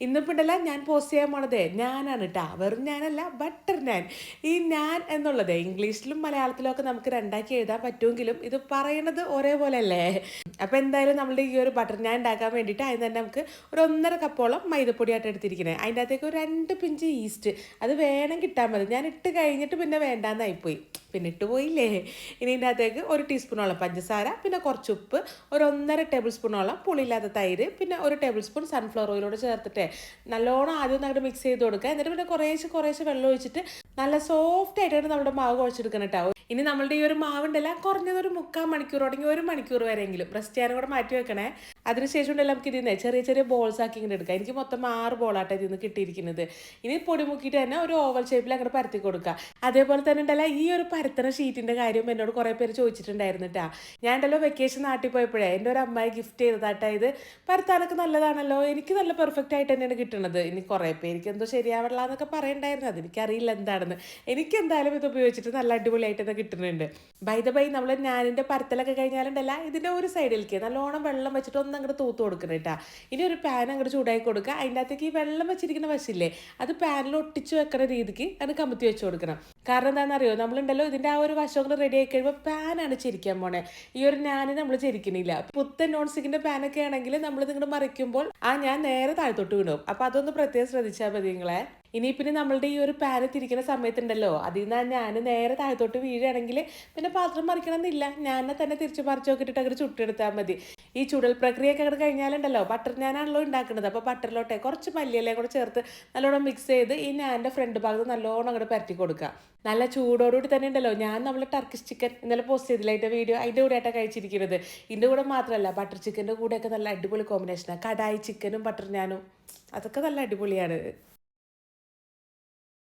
ഇന്നിപ്പോൾ ഉണ്ടല്ല ഞാൻ പോസ്റ്റ് ചെയ്യാൻ പോണതേ ഞാനാണ് കേട്ടോ വെറും ഞാനല്ല ബട്ടർ ഞാൻ. ഈ ഞാൻ എന്നുള്ളത് ഇംഗ്ലീഷിലും മലയാളത്തിലും ഒക്കെ നമുക്ക് രണ്ടാക്കി എഴുതാൻ പറ്റുമെങ്കിലും ഇത് പറയണത് ഒരേപോലെ അല്ലേ അപ്പോൾ എന്തായാലും നമ്മുടെ ഈ ഒരു ബട്ടർ ഞാൻ ഉണ്ടാക്കാൻ വേണ്ടിയിട്ട് അതിന് തന്നെ നമുക്ക് ഒരു ഒന്നര കപ്പോളം മൈദപ്പൊടിയായിട്ട് എടുത്തിരിക്കുന്നത് അതിന്റെ അകത്തേക്ക് ഒരു രണ്ട് പിഞ്ച് ഈസ്റ്റ് അത് വേണം കിട്ടാൻ മതി. ഞാൻ ഇട്ട് കഴിഞ്ഞിട്ട് പിന്നെ വേണ്ടാന്നായിപ്പോയി. പിന്നെ ഇട്ട് പോയില്ലേ? ഇനി ഇതിന്റെ അകത്തേക്ക് ഒരു ടീസ്പൂണോളം പഞ്ചസാര പിന്നെ കുറച്ച് ഉപ്പ് ഒരു ഒന്നര ടേബിൾ സ്പൂണോളം പുളിയില്ലാത്ത തൈര് പിന്നെ ഒരു ടേബിൾ സ്പൂൺ സൺഫ്ലവർ ഓയിലോട് ചേർത്തിട്ട് നല്ലോണം ആദ്യം അങ്ങോട്ട് മിക്സ് ചെയ്ത് കൊടുക്കുക. എന്നിട്ട് പിന്നെ കുറേശ്ശെ കുറേശ്ശെ വെള്ളം ഒഴിച്ചിട്ട് നല്ല സോഫ്റ്റ് ആയിട്ടാണ് നമ്മുടെ മാവ് കുഴച്ചെടുക്കണം കേട്ടോ ഇനി നമ്മളുടെ ഈ ഒരു മാവുണ്ടല്ല കുറഞ്ഞത് ഒരു മുക്കാൽ മണിക്കൂർ തുടങ്ങി ഒരു മണിക്കൂർ വരെയെങ്കിലും. റെസ്റ്റ് ചെയ്യാനും കൂടെ മാറ്റി വെക്കണേ. അതിനുശേഷം ഉണ്ടല്ലോ നമുക്ക് ഇതിന് ചെറിയ ചെറിയ ബോൾസ് ആക്കി ഇങ്ങനെ എടുക്കുക എനിക്ക് മൊത്തം ആറ് ബോളാട്ടോ ഇതിൽ കിട്ടിയിരിക്കുന്നത്. ഇനി പൊടി മുക്കിയിട്ട് തന്നെ ഒരു ഓവൽ ഷേപ്പിൽ അങ്ങോട്ട് പരത്തി കൊടുക്കുക അതേപോലെ തന്നെ ഉണ്ടല്ല ഈ ഒരു പരത്തണ ഷീറ്റിന്റെ കാര്യം എന്നോട് കുറേ പേര് ചോദിച്ചിട്ടുണ്ടായിരുന്നു കേട്ടാ ഞാൻ ഉണ്ടല്ലോ വെക്കേഷൻ നാട്ടിൽ പോയപ്പോഴേ എന്റെ ഒരു അമ്മായി ഗിഫ്റ്റ് ചെയ്തതാട്ടാ ഇത്. പരത്താനൊക്കെ നല്ലതാണല്ലോ. എനിക്ക് നല്ല പെർഫെക്റ്റ് ആയിട്ട് തന്നെയാണ് കിട്ടുന്നത് ഇനി കുറേ പേർക്ക് എന്തോ ശരിയാവില്ല എന്നൊക്കെ പറയണ്ടായിരുന്നു. അതെനിക്കറിയില്ല എന്താണെന്ന്. എനിക്ക് എന്തായാലും ഇത് ഉപയോഗിച്ചിട്ട് നല്ല അടിപൊളിയായിട്ട് കിട്ടുന്നുണ്ട്. ബൈ ദ ബൈ നമ്മൾ ഞാനിന്റെ പരത്തലൊക്കെ കഴിഞ്ഞാലുണ്ടല്ല ഇതിന്റെ ഒരു സൈഡിലേക്ക് നല്ലോണം വെള്ളം വെച്ചിട്ട് ഒന്ന് അങ്ങോട്ട് തൂത്ത് കൊടുക്കണം കേട്ടാ. ഇനി ഒരു പാൻ അങ്ങോട്ട് ചൂടാക്കി കൊടുക്കുക. അതിന്റെ അകത്തേക്ക് ഈ വെള്ളം വെച്ചിരിക്കുന്ന വശില്ലേ അത് പാനിൽ ഒട്ടിച്ച് വെക്കുന്ന രീതിക്ക് അത് കമത്തി വെച്ച് കൊടുക്കണം. കാരണം എന്താണെന്നറിയോ നമ്മളുണ്ടല്ലോ ഇതിന്റെ ആ ഒരു വശം കൂടെ റെഡി ആയി കഴിയുമ്പോൾ പാനാണ് ചിരിക്കാൻ പോണേ. ഈ ഒരു ഞാൻ നമ്മൾ ചിരിക്കണില്ല. പുത്തൻ നോൺ സ്റ്റിക്കിന്റെ പാനൊക്കെ ആണെങ്കിൽ നമ്മൾ നിങ്ങോട്ട് മറിക്കുമ്പോൾ ആ ഞാൻ നേരെ താഴ്ത്തോട്ട് വീണു. അപ്പോൾ അതൊന്ന് പ്രത്യേകം ശ്രദ്ധിച്ചാൽ മതി നിങ്ങളെ. ഇനി പിന്നെ നമ്മളുടെ ഈ ഒരു പാന് തിരിക്കുന്ന സമയത്തുണ്ടല്ലോ. അതിൽ നിന്ന് ഞാൻ നേരെ താഴത്തോട്ട് വീഴുകയാണെങ്കിൽ പിന്നെ പാത്രം മറിക്കണമെന്നില്ല. ഞാൻ തന്നെ തിരിച്ച് മറിച്ച് നോക്കിയിട്ട് അങ്ങനെ ചുട്ടെടുത്താൽ മതി. ഈ ചുടൽ പ്രക്രിയയൊക്കെ അങ്ങനെ കഴിഞ്ഞാലുണ്ടല്ലോ ബട്ടർ ഞാനാണല്ലോ ഉണ്ടാക്കുന്നത്. അപ്പോൾ ബട്ടറിലോട്ടെ കുറച്ച് മല്ലിയിലയും കൂടെ ചേർത്ത് നല്ലോണം മിക്സ് ചെയ്ത് ഈ ഞാന്റെ ഫ്രണ്ട് ഭാഗത്ത് നല്ലോണം അങ്ങോട്ട് പരത്തി കൊടുക്കുക നല്ല ചൂടോടുകൂടി തന്നെ ഉണ്ടല്ലോ. ഞാൻ നമ്മൾ ടർക്കിഷ് ചിക്കൻ ഇന്നലെ പോസ്റ്റ് ചെയ്തില്ല അതിന്റെ വീഡിയോ അതിന്റെ കൂടെ ആയിട്ടാണ് കഴിച്ചിരിക്കുന്നത് ഇതിന്റെ കൂടെ മാത്രമല്ല ബട്ടർ ചിക്കന്റെ കൂടെയൊക്കെ നല്ല അടിപൊളി കോമ്പിനേഷനാണ് കടായി ചിക്കനും ബട്ടർ ഞാനും. അതൊക്കെ നല്ല അടിപൊളിയാണ്.